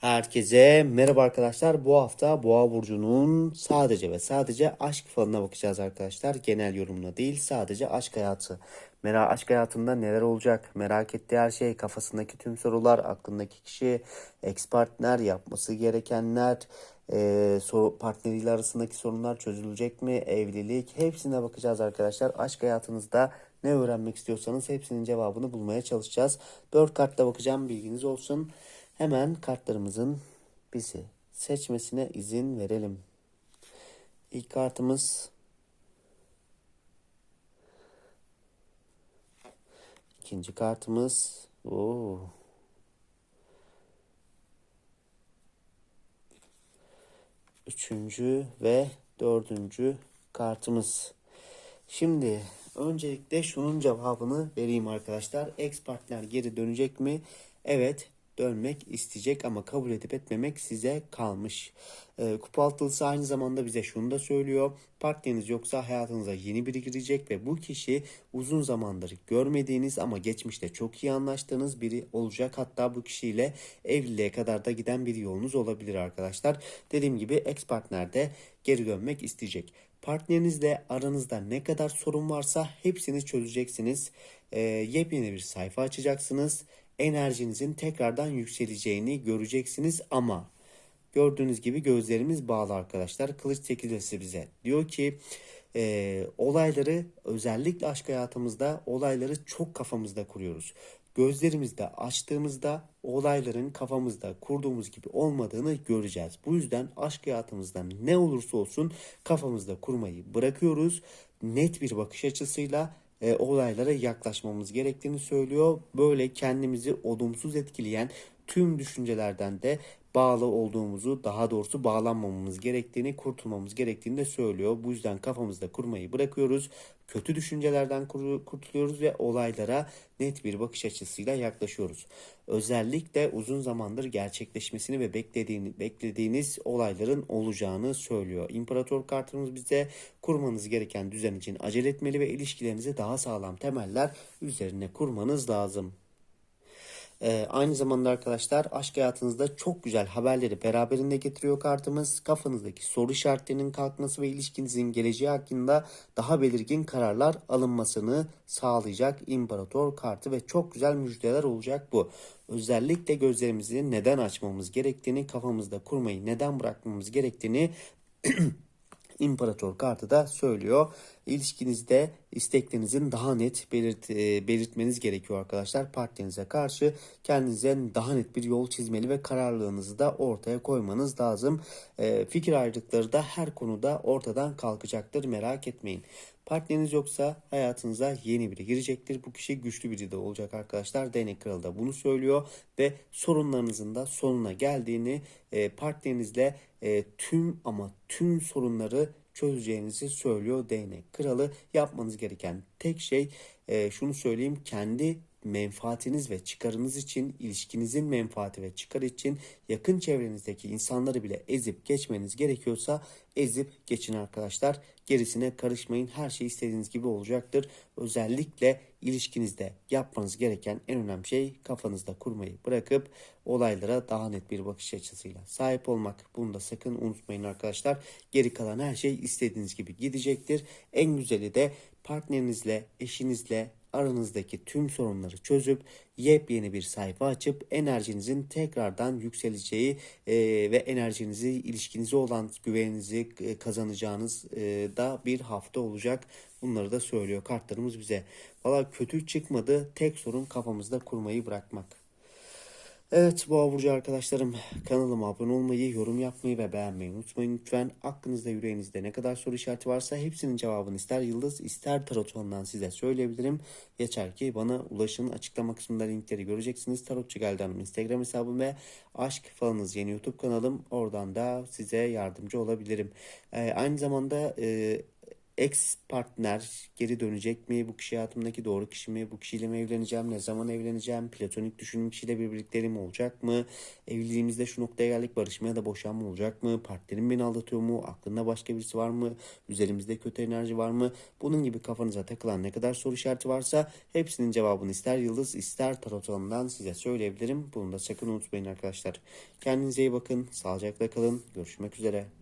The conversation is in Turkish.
Herkese merhaba arkadaşlar. Bu hafta Boğa burcunun sadece ve sadece aşk falına bakacağız arkadaşlar. Genel yorumla değil, sadece aşk hayatı. Merak aşk hayatında neler olacak? Merak ettiği her şey, kafasındaki tüm sorular, aklındaki kişi, ex partner, yapması gerekenler, e, so partneriyle arasındaki sorunlar çözülecek mi? Evlilik, hepsine bakacağız arkadaşlar. Aşk hayatınızda ne öğrenmek istiyorsanız hepsinin cevabını bulmaya çalışacağız. Dört kartla bakacağım, bilginiz olsun. Hemen kartlarımızın bizi seçmesine izin verelim. İlk kartımız ikinci kartımız Oo. Üçüncü ve dördüncü kartımız. Şimdi öncelikle şunun cevabını vereyim arkadaşlar. Ex partner geri dönecek mi? Evet dönmek isteyecek ama kabul edip etmemek size kalmış. E, kupa altılısı aynı zamanda bize şunu da söylüyor. Partneriniz yoksa hayatınıza yeni biri girecek ve bu kişi uzun zamandır görmediğiniz ama geçmişte çok iyi anlaştığınız biri olacak. Hatta bu kişiyle evliliğe kadar da giden bir yolunuz olabilir arkadaşlar. Dediğim gibi ex partner de geri dönmek isteyecek. Partnerinizle aranızda ne kadar sorun varsa hepsini çözeceksiniz. E, yepyeni bir sayfa açacaksınız enerjinizin tekrardan yükseleceğini göreceksiniz ama gördüğünüz gibi gözlerimiz bağlı arkadaşlar. Kılıç sekizlisi bize diyor ki e, olayları özellikle aşk hayatımızda olayları çok kafamızda kuruyoruz. Gözlerimizde açtığımızda olayların kafamızda kurduğumuz gibi olmadığını göreceğiz. Bu yüzden aşk hayatımızdan ne olursa olsun kafamızda kurmayı bırakıyoruz. Net bir bakış açısıyla e, olaylara yaklaşmamız gerektiğini söylüyor. Böyle kendimizi olumsuz etkileyen tüm düşüncelerden de bağlı olduğumuzu, daha doğrusu bağlanmamamız gerektiğini, kurtulmamız gerektiğini de söylüyor. Bu yüzden kafamızda kurmayı bırakıyoruz. Kötü düşüncelerden kurtuluyoruz ve olaylara net bir bakış açısıyla yaklaşıyoruz. Özellikle uzun zamandır gerçekleşmesini ve beklediğini, beklediğiniz olayların olacağını söylüyor. İmparator kartımız bize kurmanız gereken düzen için acele etmeli ve ilişkilerinizi daha sağlam temeller üzerine kurmanız lazım. Ee, aynı zamanda arkadaşlar aşk hayatınızda çok güzel haberleri beraberinde getiriyor kartımız. Kafanızdaki soru işaretlerinin kalkması ve ilişkinizin geleceği hakkında daha belirgin kararlar alınmasını sağlayacak imparator kartı ve çok güzel müjdeler olacak bu. Özellikle gözlerimizi neden açmamız gerektiğini, kafamızda kurmayı neden bırakmamız gerektiğini İmparator kartı da söylüyor. İlişkinizde isteklerinizin daha net belirt, e, belirtmeniz gerekiyor arkadaşlar. Partnerinize karşı kendinize daha net bir yol çizmeli ve kararlılığınızı da ortaya koymanız lazım. E, fikir ayrılıkları da her konuda ortadan kalkacaktır merak etmeyin. Partneriniz yoksa hayatınıza yeni biri girecektir. Bu kişi güçlü biri de olacak arkadaşlar. Değnek kralı da bunu söylüyor ve sorunlarınızın da sonuna geldiğini e, partnerinizle e, tüm ama tüm sorunları çözeceğinizi söylüyor değnek kralı. Yapmanız gereken tek şey e, şunu söyleyeyim kendi menfaatiniz ve çıkarınız için, ilişkinizin menfaati ve çıkar için yakın çevrenizdeki insanları bile ezip geçmeniz gerekiyorsa ezip geçin arkadaşlar. Gerisine karışmayın. Her şey istediğiniz gibi olacaktır. Özellikle ilişkinizde yapmanız gereken en önemli şey kafanızda kurmayı bırakıp olaylara daha net bir bakış açısıyla sahip olmak. Bunu da sakın unutmayın arkadaşlar. Geri kalan her şey istediğiniz gibi gidecektir. En güzeli de partnerinizle, eşinizle, aranızdaki tüm sorunları çözüp yepyeni bir sayfa açıp enerjinizin tekrardan yükseleceği e, ve enerjinizi, ilişkinize olan güveninizi e, kazanacağınız e, da bir hafta olacak. Bunları da söylüyor kartlarımız bize. Valla kötü çıkmadı. Tek sorun kafamızda kurmayı bırakmak. Evet Boğa Burcu arkadaşlarım kanalıma abone olmayı, yorum yapmayı ve beğenmeyi unutmayın lütfen. Aklınızda yüreğinizde ne kadar soru işareti varsa hepsinin cevabını ister yıldız ister tarotondan size söyleyebilirim. Yeter ki bana ulaşın açıklama kısmında linkleri göreceksiniz. Tarotçu Geldi Hanım Instagram hesabım ve Aşk Falanız yeni YouTube kanalım. Oradan da size yardımcı olabilirim. Ee, aynı zamanda... E, Ex partner geri dönecek mi? Bu kişi hayatımdaki doğru kişi mi? Bu kişiyle mi evleneceğim? Ne zaman evleneceğim? Platonik düşündüğüm kişiyle bir birlikteliğim olacak mı? Evliliğimizde şu noktaya geldik barışma ya da boşanma olacak mı? Partnerim beni aldatıyor mu? Aklında başka birisi var mı? Üzerimizde kötü enerji var mı? Bunun gibi kafanıza takılan ne kadar soru işareti varsa hepsinin cevabını ister yıldız ister tarot alanından size söyleyebilirim. Bunu da sakın unutmayın arkadaşlar. Kendinize iyi bakın. Sağlıcakla kalın. Görüşmek üzere.